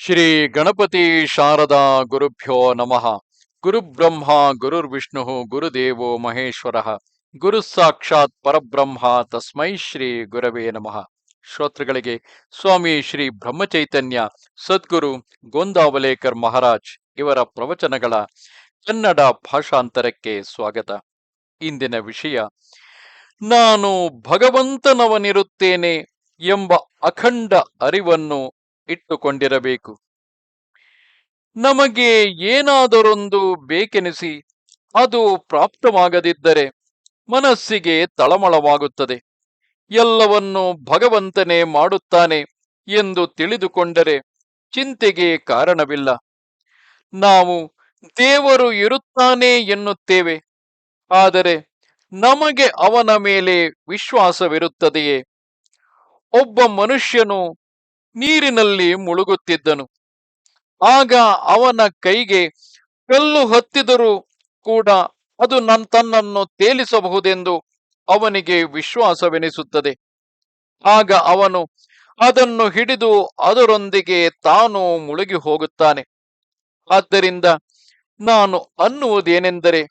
ಶ್ರೀ ಗಣಪತಿ ಶಾರದಾ ಗುರುಭ್ಯೋ ನಮಃ. ಗುರುಬ್ರಹ್ಮ ಗುರುರ್ವಿಷ್ಣು ಗುರುದೇವೋ ಮಹೇಶ್ವರ. ಗುರು ಸಾಕ್ಷಾತ್ ಪರಬ್ರಹ್ಮ ತಸ್ಮೈ ಶ್ರೀ ಗುರವೇ ನಮಃ. ಶ್ರೋತೃಗಳಿಗೆ ಸ್ವಾಮಿ ಶ್ರೀ ಬ್ರಹ್ಮಚೈತನ್ಯ, ಸದ್ಗುರು ಗೋಂದಾವಲೇಕರ್ ಮಹಾರಾಜ್ ಇವರ ಪ್ರವಚನಗಳ ಕನ್ನಡ ಭಾಷಾಂತರಕ್ಕೆ ಸ್ವಾಗತ. ಇಂದಿನ ವಿಷಯ, ನಾನು ಭಗವಂತನವನಿರುತ್ತೇನೆ ಎಂಬ ಅಖಂಡ ಅರಿವನ್ನು ಇಟ್ಟುಕೊಂಡಿರಬೇಕು. ನಮಗೆ ಏನಾದರೊಂದು ಬೇಕೆನಿಸಿ ಅದು ಪ್ರಾಪ್ತವಾಗದಿದ್ದರೆ ಮನಸ್ಸಿಗೆ ತಳಮಳವಾಗುತ್ತದೆ. ಎಲ್ಲವನ್ನು ಭಗವಂತನೇ ಮಾಡುತ್ತಾನೆ ಎಂದು ತಿಳಿದುಕೊಂಡರೆ ಚಿಂತೆಗೆ ಕಾರಣವಿಲ್ಲ. ನಾವು ದೇವರು ಇರುತ್ತಾನೆ ಎನ್ನುತ್ತೇವೆ. ಆದರೆ ನಮಗೆ ಅವನ ಮೇಲೆ ವಿಶ್ವಾಸವಿರುತ್ತದೆಯೇ? ಒಬ್ಬ ಮನುಷ್ಯನು ನೀರಿನಲ್ಲಿ ಮುಳುಗುತ್ತಿದ್ದನು. ಆಗ ಅವನ ಕೈಗೆ ಕಲ್ಲು ಹತ್ತಿದರೂ ಕೂಡ ಅದು ನನ್ನ ತನ್ನನ್ನು ತೇಲಿಸಬಹುದೆಂದು ಅವನಿಗೆ ವಿಶ್ವಾಸವೆನಿಸುತ್ತದೆ. ಆಗ ಅವನು ಅದನ್ನು ಹಿಡಿದು ಅದರೊಂದಿಗೆ ತಾನು ಮುಳುಗಿ ಹೋಗುತ್ತಾನೆ. ಆದ್ದರಿಂದ ನಾನು ಅನ್ನುವುದೇನೆಂದರೆ,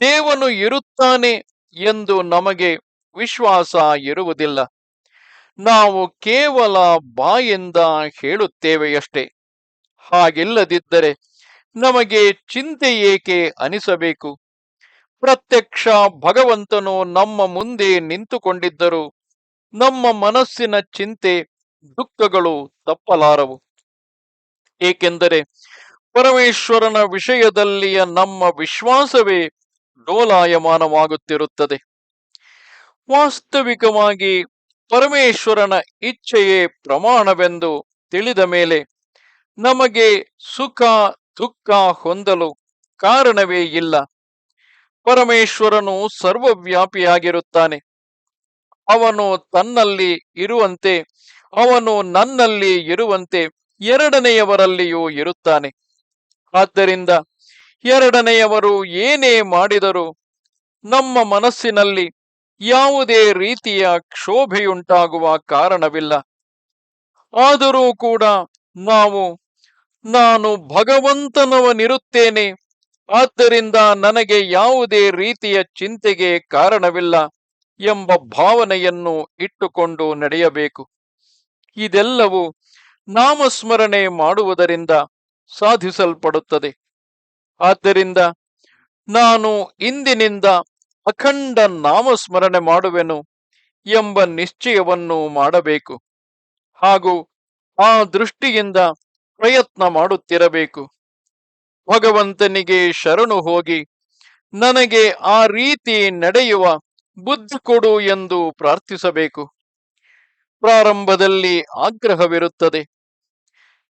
ದೇವನು ಇರುತ್ತಾನೆ ಎಂದು ನಮಗೆ ವಿಶ್ವಾಸ ಇರುವುದಿಲ್ಲ. ನಾವು ಕೇವಲ ಬಾಯಿಂದ ಹೇಳುತ್ತೇವೆಯಷ್ಟೇ. ಹಾಗಿಲ್ಲದಿದ್ದರೆ ನಮಗೆ ಚಿಂತೆ ಏಕೆ ಅನಿಸಬೇಕು? ಪ್ರತ್ಯಕ್ಷ ಭಗವಂತನು ನಮ್ಮ ಮುಂದೆ ನಿಂತುಕೊಂಡಿದ್ದರು ನಮ್ಮ ಮನಸ್ಸಿನ ಚಿಂತೆ, ದುಃಖಗಳು ತಪ್ಪಲಾರವು. ಏಕೆಂದರೆ ಪರಮೇಶ್ವರನ ವಿಷಯದಲ್ಲಿಯ ನಮ್ಮ ವಿಶ್ವಾಸವೇ ಡೋಲಾಯಮಾನವಾಗುತ್ತಿರುತ್ತದೆ. ವಾಸ್ತವಿಕವಾಗಿ ಪರಮೇಶ್ವರನ ಇಚ್ಛೆಯೇ ಪ್ರಮಾಣವೆಂದು ತಿಳಿದ ಮೇಲೆ ನಮಗೆ ಸುಖ ದುಃಖ ಹೊಂದಲು ಕಾರಣವೇ ಇಲ್ಲ. ಪರಮೇಶ್ವರನು ಸರ್ವವ್ಯಾಪಿಯಾಗಿರುತ್ತಾನೆ. ಅವನು ತನ್ನಲ್ಲಿ ಇರುವಂತೆ, ಅವನು ನನ್ನಲ್ಲಿ ಇರುವಂತೆ ಎರಡನೆಯವರಲ್ಲಿಯೂ ಇರುತ್ತಾನೆ. ಆದ್ದರಿಂದ ಎರಡನೆಯವರು ಏನೇ ಮಾಡಿದರೂ ನಮ್ಮ ಮನಸ್ಸಿನಲ್ಲಿ ಯಾವುದೇ ರೀತಿಯ ಕ್ಷೋಭೆಯುಂಟಾಗುವ ಕಾರಣವಿಲ್ಲ. ಆದರೂ ಕೂಡ ನಾವು, ನಾನು ಭಗವಂತನವನಿರುತ್ತೇನೆ, ಆದ್ದರಿಂದ ನನಗೆ ಯಾವುದೇ ರೀತಿಯ ಚಿಂತೆಗೆ ಕಾರಣವಿಲ್ಲ ಎಂಬ ಭಾವನೆಯನ್ನು ಇಟ್ಟುಕೊಂಡು ನಡೆಯಬೇಕು. ಇದೆಲ್ಲವೂ ನಾಮಸ್ಮರಣೆ ಮಾಡುವುದರಿಂದ ಸಾಧಿಸಲ್ಪಡುತ್ತದೆ. ಆದ್ದರಿಂದ ನಾನು ಇಂದಿನಿಂದ ಅಖಂಡ ನಾಮಸ್ಮರಣೆ ಮಾಡುವೆನು ಎಂಬ ನಿಶ್ಚಯವನ್ನು ಮಾಡಬೇಕು. ಹಾಗೂ ಆ ದೃಷ್ಟಿಯಿಂದ ಪ್ರಯತ್ನ ಮಾಡುತ್ತಿರಬೇಕು. ಭಗವಂತನಿಗೆ ಶರಣು ಹೋಗಿ, ನನಗೆ ಆ ರೀತಿ ನಡೆಯುವ ಬುದ್ಧಿ ಕೊಡು ಎಂದು ಪ್ರಾರ್ಥಿಸಬೇಕು. ಪ್ರಾರಂಭದಲ್ಲಿ ಆಗ್ರಹವಿರುತ್ತದೆ.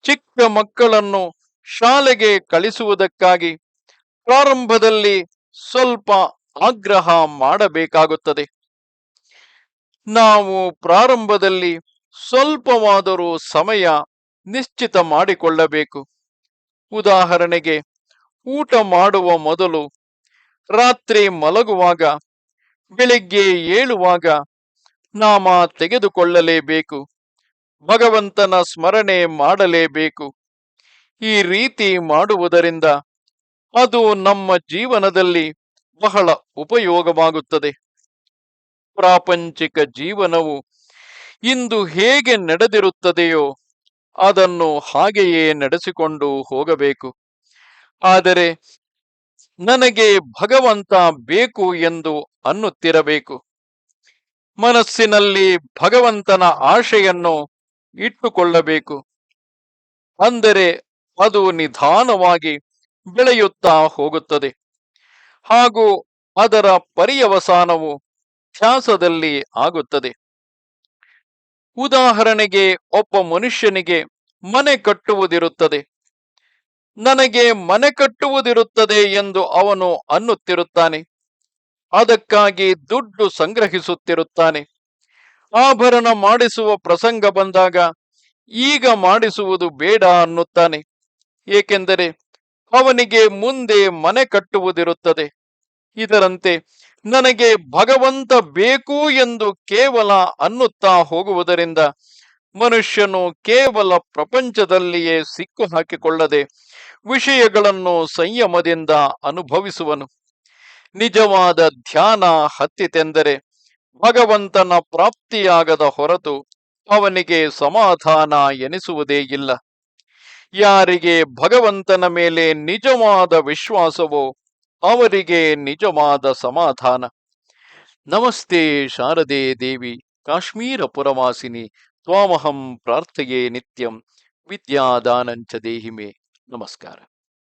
ಚಿಕ್ಕ ಮಕ್ಕಳನ್ನು ಶಾಲೆಗೆ ಕಳಿಸುವುದಕ್ಕಾಗಿ ಪ್ರಾರಂಭದಲ್ಲಿ ಸ್ವಲ್ಪ ಆಗ್ರಹ ಮಾಡಬೇಕಾಗುತ್ತದೆ. ನಾವು ಪ್ರಾರಂಭದಲ್ಲಿ ಸ್ವಲ್ಪವಾದರೂ ಸಮಯ ನಿಶ್ಚಿತ ಮಾಡಿಕೊಳ್ಳಬೇಕು. ಉದಾಹರಣೆಗೆ, ಊಟ ಮಾಡುವ ಮೊದಲು ರಾತ್ರಿ ಮಲಗುವಾಗ, ಬೆಳಿಗ್ಗೆ ಏಳುವಾಗ ನಾಮ ತೆಗೆದುಕೊಳ್ಳಲೇಬೇಕು. ಭಗವಂತನ ಸ್ಮರಣೆ ಮಾಡಲೇಬೇಕು. ಈ ರೀತಿ ಮಾಡುವುದರಿಂದ ಅದು ನಮ್ಮ ಜೀವನದಲ್ಲಿ ಬಹಳ ಉಪಯೋಗವಾಗುತ್ತದೆ. ಪ್ರಾಪಂಚಿಕ ಜೀವನವು ಇಂದು ಹೇಗೆ ನಡೆದಿರುತ್ತದೆಯೋ ಅದನ್ನು ಹಾಗೆಯೇ ನಡೆಸಿಕೊಂಡು ಹೋಗಬೇಕು. ಆದರೆ ನನಗೆ ಭಗವಂತ ಬೇಕು ಎಂದು ಅನ್ನುತ್ತಿರಬೇಕು. ಮನಸ್ಸಿನಲ್ಲಿ ಭಗವಂತನ ಆಶೆಯನ್ನು ಇಟ್ಟುಕೊಳ್ಳಬೇಕು. ಅಂದರೆ ಅದು ನಿಧಾನವಾಗಿ ಬೆಳೆಯುತ್ತಾ ಹೋಗುತ್ತದೆ. ಹಾಗೂ ಅದರ ಪರ್ಯವಸಾನವು ಧ್ಯಾಸದಲ್ಲಿ ಆಗುತ್ತದೆ. ಉದಾಹರಣೆಗೆ ಒಬ್ಬ ಮನುಷ್ಯನಿಗೆ ಮನೆ ಕಟ್ಟುವುದಿರುತ್ತದೆ. ನನಗೆ ಮನೆ ಕಟ್ಟುವುದಿರುತ್ತದೆ ಎಂದು ಅವನು ಅನ್ನುತ್ತಿರುತ್ತಾನೆ. ಅದಕ್ಕಾಗಿ ದುಡ್ಡು ಸಂಗ್ರಹಿಸುತ್ತಿರುತ್ತಾನೆ. ಆಭರಣ ಮಾಡಿಸುವ ಪ್ರಸಂಗ ಬಂದಾಗ ಈಗ ಮಾಡಿಸುವುದು ಬೇಡ ಅನ್ನುತ್ತಾನೆ. ಏಕೆಂದರೆ ಅವನಿಗೆ ಮುಂದೆ ಮನೆ ಕಟ್ಟುವುದಿರುತ್ತದೆ. ಇದರಂತೆ ನನಗೆ ಭಗವಂತ ಬೇಕು ಎಂದು ಕೇವಲ ಅನ್ನುತ್ತಾ ಹೋಗುವುದರಿಂದ ಮನುಷ್ಯನು ಕೇವಲ ಪ್ರಪಂಚದಲ್ಲಿಯೇ ಸಿಕ್ಕು ಹಾಕಿಕೊಳ್ಳದೆ ವಿಷಯಗಳನ್ನು ಸಂಯಮದಿಂದ ಅನುಭವಿಸುವನು. ನಿಜವಾದ ಧ್ಯಾನ ಹತ್ತಿತೆಂದರೆ ಭಗವಂತನ ಪ್ರಾಪ್ತಿಯಾಗದ ಹೊರತು ಅವನಿಗೆ ಸಮಾಧಾನ ಎನಿಸುವುದೇ ಇಲ್ಲ. ಯಾರಿಗೆ ಭಗವಂತನ ಮೇಲೆ ನಿಜವಾದ ವಿಶ್ವಾಸವೋ ಅವರಿಗೆ ನಿಜವಾದ ಸಮಾಧಾನ. ನಮಸ್ತೆ ಶಾರದೆ ದೇವಿ ಕಾಶ್ಮೀರ ಪುರವಾಸಿನಿ ತ್ವಾಮಹಂ ಪ್ರಾರ್ಥೆಯೇ ನಿತ್ಯಂ ವಿದ್ಯಾದಾನಂಚ ದೇಹಿಮೆ. ನಮಸ್ಕಾರ.